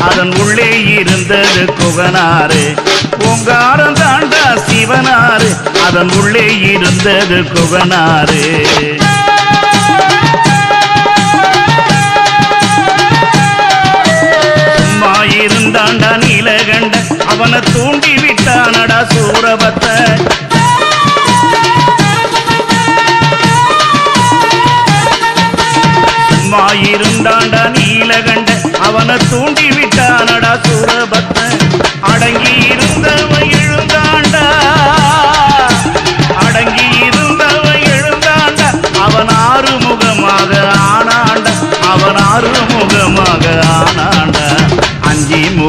அதன் உள்ளே இருந்தது குகனாறு. பூங்காரம் தாண்டா சிவனாறு. அதன் உள்ளே இருந்தது குகனாறு. இருந்தாண்டா நீலகண்ட அவனை தூண்டி விட்டானடா சூரபத்த. சும்மா இருந்தாண்டா நீலகண்ட அவனை தூண்டி விட்டானடா சூரபத்தன் அடங்கி இருந்தவன்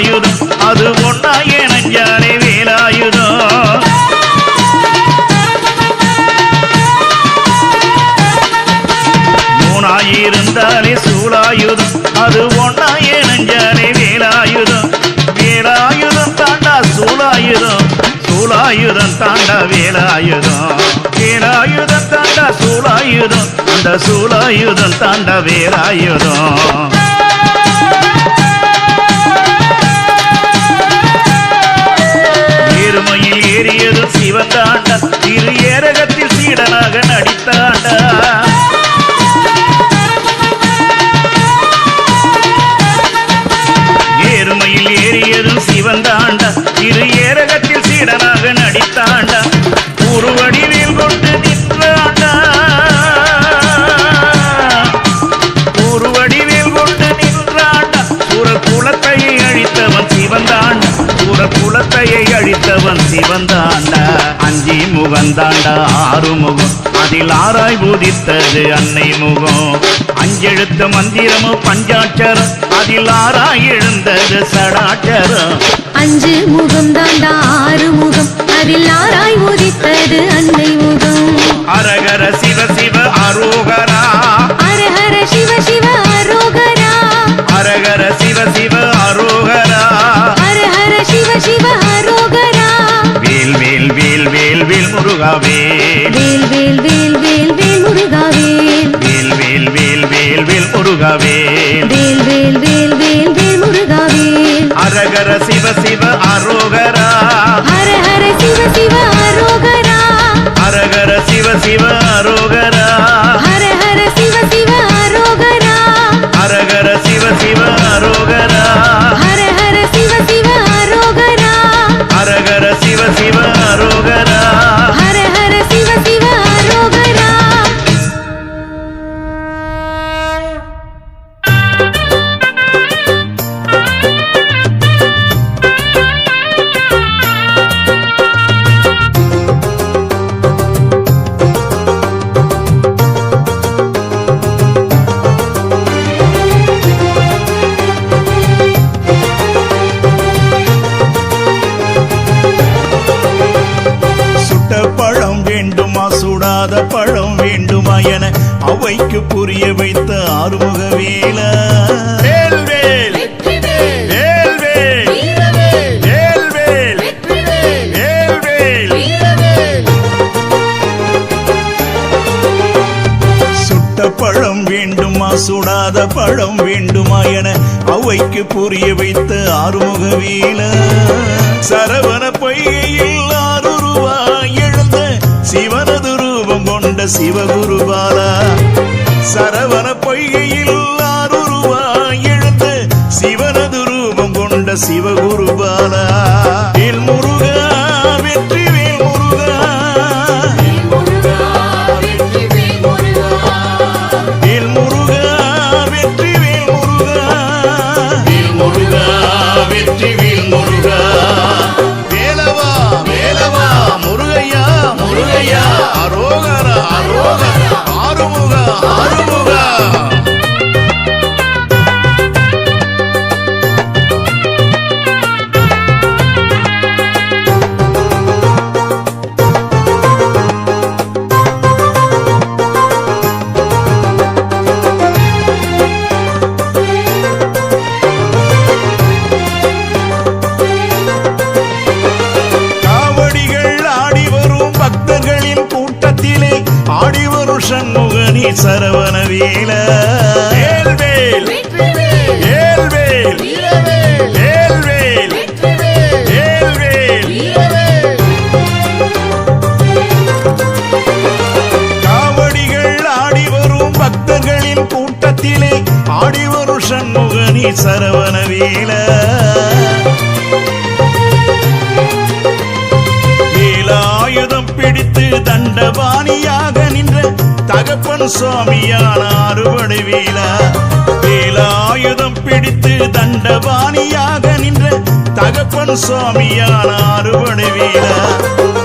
வேலாயுதம். அது ஒன்னாயே நஞ்சாலே வேலாயுதம். மூணாயிருந்தாலே சூழாயுதம் அது ஒன்னாயே நஞ்சாலே வேலாயுதம். வேலாயுதம் தாண்டா சூழாயுதம் சூழாயுதம் தாண்டா வேலாயுதம். வேலாயுதம் தாண்டா சூழாயுதம் அந்த சூழாயுதம் தாண்டா வேலாயுதம். ஏறுமையில் ஏறியது சிவந்தாண்டா திரு ஏரகத்தில் சீடனாக நடித்தாண்டா. அழித்தவன் சிவந்தாண்டா அஞ்சி முகந்தாண்டா ஆறு முகம் அதில் ஆராய் பூதித்தது அன்னை முகம். அஞ்செழுத்த மந்திரமோ பஞ்சாட்சரம் அதில் ஆராய் எழுந்தது சடாட்சரம். அஞ்சு முகம் தாண்டா ஆறு முகம் அதில் ஆராய் உதித்தது அன்னை முகம். அரகர சிவ சிவ அரோகரா. ஹர ஹர சிவ சிவ முருகாவே. வேல் வேல் வேல் வேல் வேல் முருகாவேல் வேல் வேல் வேல் வேல் வேல் வேல் முருகவேல் வேல் வேல் வேல் வேல் வேல் முருகாவேல் அரகர சிவ சிவ அரோகரா. ஹர ஹர சிவ சிவ அரோகரா. அரகர சிவ சிவ அரோகரா. அவைக்கு புரிய வைத்த ஆறுமுக வேல. பழம் வேண்டுமா சுடாத பழம் வேண்டுமா என அவைக்கு புரிய வைத்த ஆறுமுக வீல. சரவண பொய்கையில் ஆறுருவாய் எழுந்த சிவனது கொண்ட சிவகுருபாலா சரவண பொய்கையில் ஆறுருவாய் எழுந்த சிவனது ரூபம் கொண்ட சிவகுருபாலா அரோகரா ஆறுமுகா வேல வேல்வேல் வேல்வேல் வேல்வேல் வேல்வேல் காவடிகள் ஆடி வரும் பக்தர்களின் கூட்டத்திலே ஆடி வரும் சண்முகனி சரவண வேல. வேலாயுதம் பிடித்து தண்டபாணியாக நின்ற தகப்பன் சுவாமியான அறுவடை வீலா வேலாயுதம் பிடித்து தண்டபாணியாக நின்ற தகப்பன் சுவாமியான அறுவடை வீலா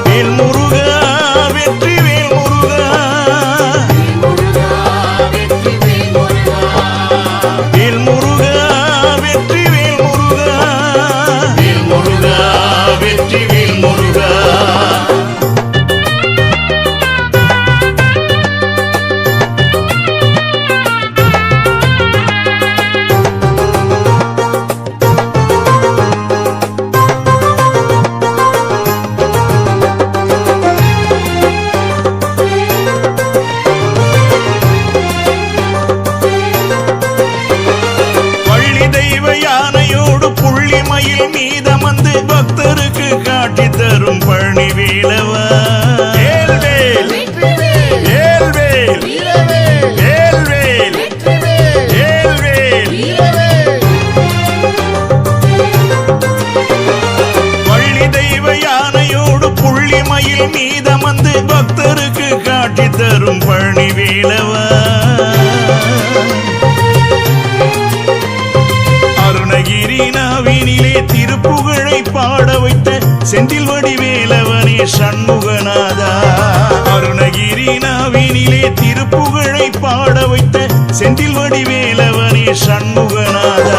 வேல் முருகா வெற்றி வேல் முருகா மீதமந்து பக்தருக்கு காட்டி தரும் பழனி வேலவா வேல்வேல் வேல்வேல் வேல்வேல் வேல்வேல் பள்ளி தெய்வ யானையோடு புள்ளி மயில் மீதமந்து பக்தருக்கு காட்டி தரும் பழனி வேலவா அருணகிரி நாவினிலே திருப்புகழை பாட வைத்த செந்தில் வடிவேலவனே சண்முகநாதா. அருணகிரி நாவினிலே திருப்புகழை பாட வைத்த செந்தில் வடிவேலவனே சண்முகநாதா.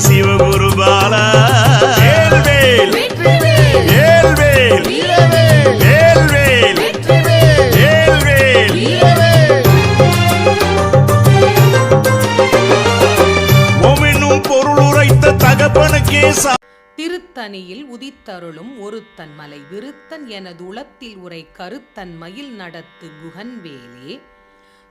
சிவகுரு சிவகுருபாலா வேல்வேல் வேல்வேல் வேல்வேல் வேல்வேல் ஓமென்னும் பொருள் உரைத்த தகப்பனுக்கே திருத்தணியில் உதித்தருளும் ஒருத்தன் மலை விருத்தன் எனது உளத்தில் உரை கருத்தன் மயில் நடத்து குகன்வேலே.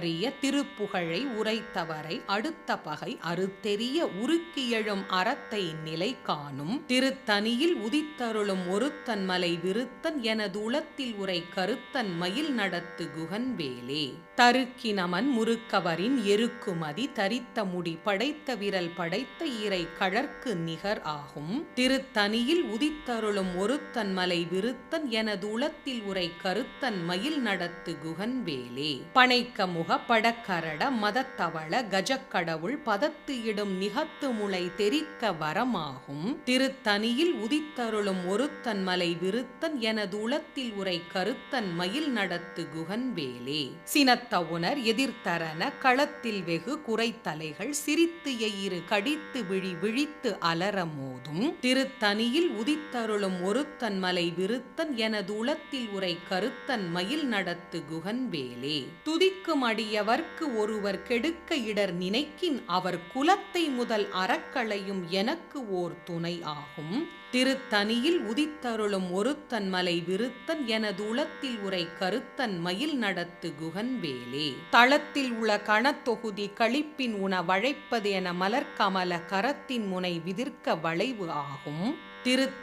சொலற்கரிய திருப்புகழை உரைத்தவரை அடுத்த பகை அறுத்தெறிய உருக்கியெழும் அறத்தை நிலை காணும் திருத்தனியில் உதித்தருளும் ஒருத்தன் மலை விருத்தன் எனது உளத்தில் உரை கருத்தன் மயில் நடத்து குகன்வேலே தருக்கினமன் முறுக்கவரின் எருக்குமதி தரித்த முடி படைத்த விரல் படைத்த இறை கழற்கு நிகர் ஆகும். திருத்தனியில் உதித்தருளும் ஒருத்தன் மலை விருத்தன் எனது உளத்தில் உரை கருத்தன் மயில் நடத்து குகன்வேலே பனைக்க முக படக்கரட மதத்தவள கஜக்கடவுள் பதத்து இடும் நிகத்து முளை தெரிக்க வரமாகும். திருத்தனியில் உதித்தருளும் ஒருத்தன் மலை விருத்தன் எனது உளத்தில் உரை கருத்தன் மயில் நடத்து குகன்வேலே. சினத்த உணர் எதிர்த்தரன களத்தில் வெகு குறைத்தலைகள் சிரித்து எயிறு கடித்து விழி விழித்து அலற மோதும். திருத்தனியில் உதித்தருளும் ஒருத்தன் மலை விருத்தன் எனது உளத்தில் உரை கருத்தன் மயில் நடத்து குகன்வேலே. துதிக்கும் அடியவர்க்கு ஒருவர் கெடுக்க இடர் நினைக்கின் அவர் குலத்தை முதல் அறக்களையும் எனக்கு ஓர் துணை ஆகும். திருத்தணியில் உதித்தருளும் ஒருத்தன் மலை விருத்தன் எனது உளத்தில் உரை கருத்தன் மயில் நடத்து குகன்வேலே. தளத்தில் உள்ள கணத்தொகுதி களிப்பின் உண வழைப்பது என மலர்கமல கரத்தின் முனை விதிர்க்க வளைவு ஆகும். திருத்த